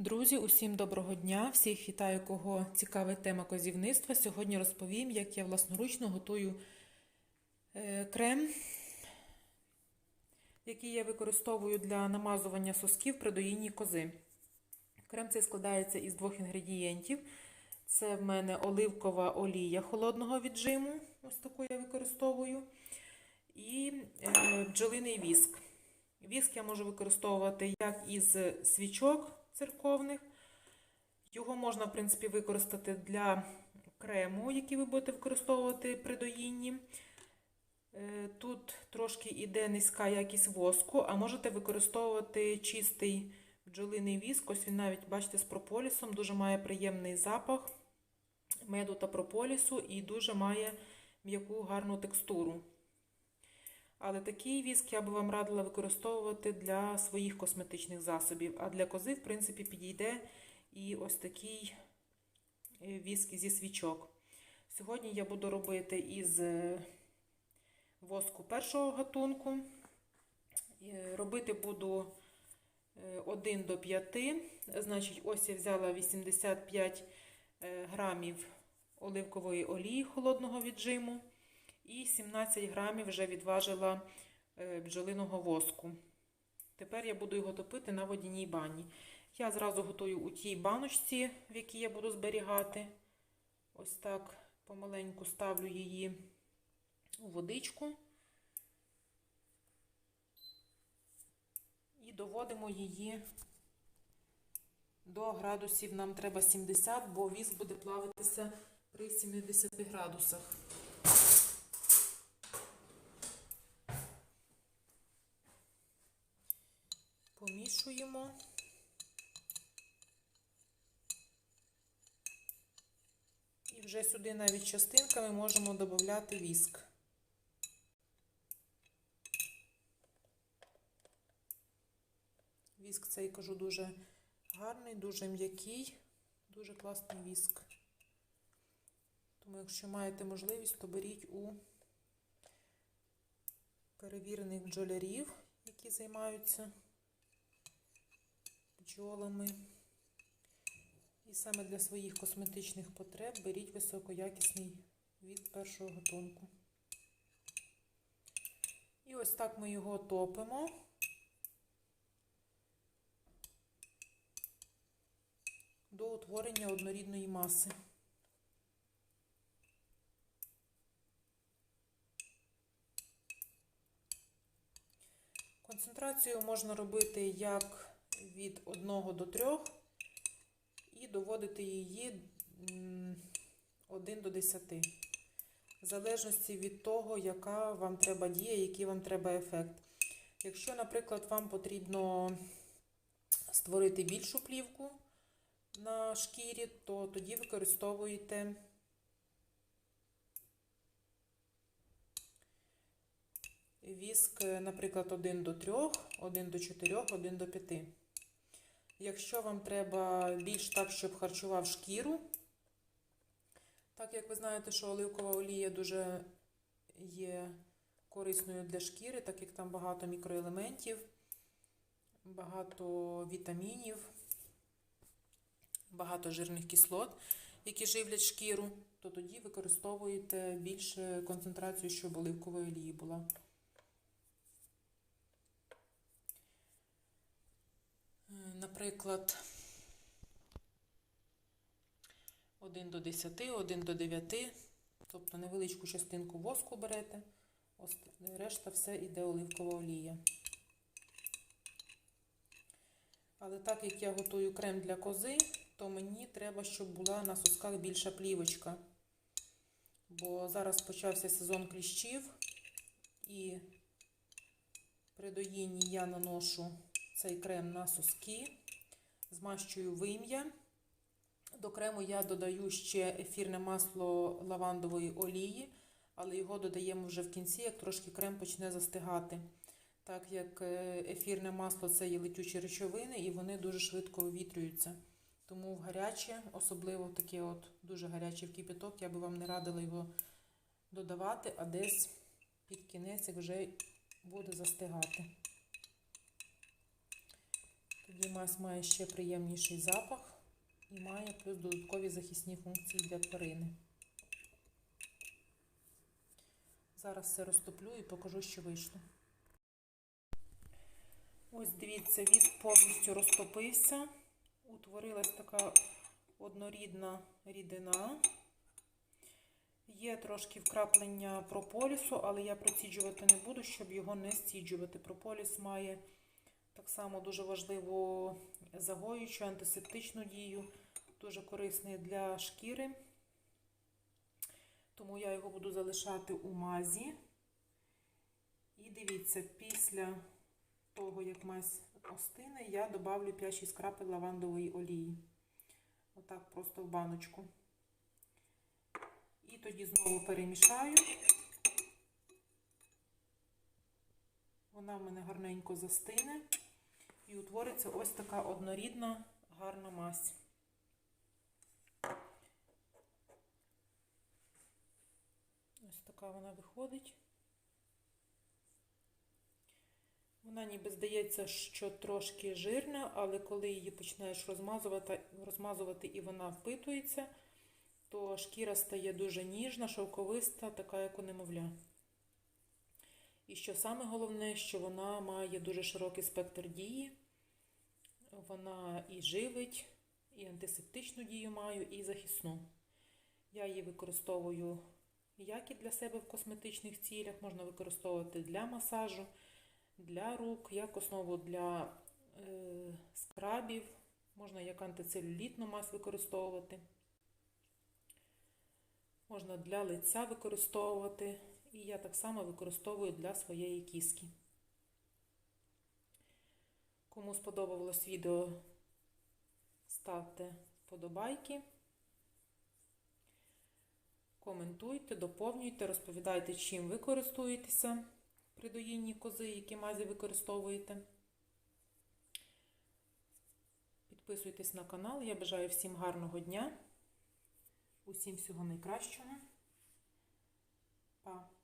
Друзі, усім доброго дня! Всіх вітаю, кого цікавить тема козівництва. Сьогодні розповім, як я власноручно готую е, крем, який я використовую для намазування сосків при доїнні кози. Крем цей складається із двох інгредієнтів. Це в мене оливкова олія холодного віджиму, ось таку я використовую, і е, бджолиний віск. Віск я можу використовувати як із свічок церковних. Його можна, в принципі, використати для крему, який ви будете використовувати при доїнні. Е, Тут трошки йде низька якість воску, а можете використовувати чистий бджолиний віск. Ось він навіть, бачите, з прополісом, дуже має приємний запах меду та прополісу і дуже має м'яку гарну текстуру. Але такий віск я би вам радила використовувати для своїх косметичних засобів. А для кози, в принципі, підійде і ось такий віск зі свічок. Сьогодні я буду робити із воску першого гатунку. Робити буду 1 до 5. Значить, ось я взяла 85 грамів оливкової олії холодного віджиму. І 17 грамів вже відважила бджолиного воску. Тепер я буду його топити на водяній бані. Я зразу готую у тій баночці, в якій я буду зберігати. Ось так помаленьку ставлю її у водичку і доводимо її до градусів. Нам треба 70, бо віск буде плавитися при 70 градусах. Помішуємо. І вже сюди навіть частинками можемо додати віск. Віск цей, кажу, дуже гарний, дуже м'який, дуже класний віск. Тому, якщо маєте можливість, то беріть у перевірених бджолярів, які займаються бджолами. І саме для своїх косметичних потреб беріть високоякісний від першого гатунку. І ось так ми його топимо. До утворення однорідної маси. Концентрацію можна робити як від 1 до 3 і доводити її 1 до 10. В залежності від того, яка вам треба дія, який вам треба ефект. Якщо, наприклад, вам потрібно створити більшу плівку на шкірі, то тоді використовуєте віск, наприклад, 1 до 3, 1 до 4, 1 до 5. Якщо вам треба більш так, щоб харчував шкіру, так як ви знаєте, що оливкова олія дуже є корисною для шкіри, так як там багато мікроелементів, багато вітамінів, багато жирних кислот, які живлять шкіру, то тоді використовуєте більше концентрацію, щоб оливкової олії була. Наприклад, 1 до 10, 1 до 9, тобто невеличку частинку воску берете, решта все йде оливкова олія. Але так як я готую крем для кози, то мені треба, щоб була на сосках більша плівочка. Бо зараз почався сезон кліщів, і при доїнні я наношу цей крем на соски, змащую вим'я. До крему я додаю ще ефірне масло лавандової олії, але його додаємо вже в кінці, як трошки крем почне застигати. Так як ефірне масло це є летючі речовини, і вони дуже швидко увітрюються. Тому в гаряче, особливо таке от дуже гарячий в кипяток, я би вам не радила його додавати, а десь під кінець вже буде застигати. Тоді мазь має ще приємніший запах і має плюс додаткові захисні функції для тварини. Зараз все розтоплю і покажу, що вийшло. Ось дивіться, віск повністю розтопився. Утворилась така однорідна рідина. Є трошки вкраплення прополісу, але я проціджувати не буду, щоб його не стіджувати. Прополіс має так само дуже важливу загоюючу, антисептичну дію, дуже корисний для шкіри. Тому я його буду залишати у мазі. І дивіться, після того, як мазь остине, я добавлю 5-6 крапель лавандової олії. Отак просто в баночку. І тоді знову перемішаю. Вона в мене гарненько застине. І утвориться ось така однорідна гарна мазь. Ось така вона виходить. Вона ніби здається, що трошки жирна, але коли її починаєш розмазувати, розмазувати і вона впитується, то шкіра стає дуже ніжна, шовковиста, така, як у немовля. І що саме головне, що вона має дуже широкий спектр дії. Вона і живить, і антисептичну дію маю, і захисну. Я її використовую як і для себе в косметичних цілях, можна використовувати для масажу, для рук, як основу для е, скрабів, можна як антицелюлітну мазь використовувати. Можна для лиця використовувати. І я так само використовую для своєї кіски. Кому сподобалось відео, ставте вподобайки, коментуйте, доповнюйте, розповідайте, чим ви користуєтеся при доїнні кози, які мазі використовуєте. Підписуйтесь на канал. Я бажаю всім гарного дня, усім всього найкращого. Па!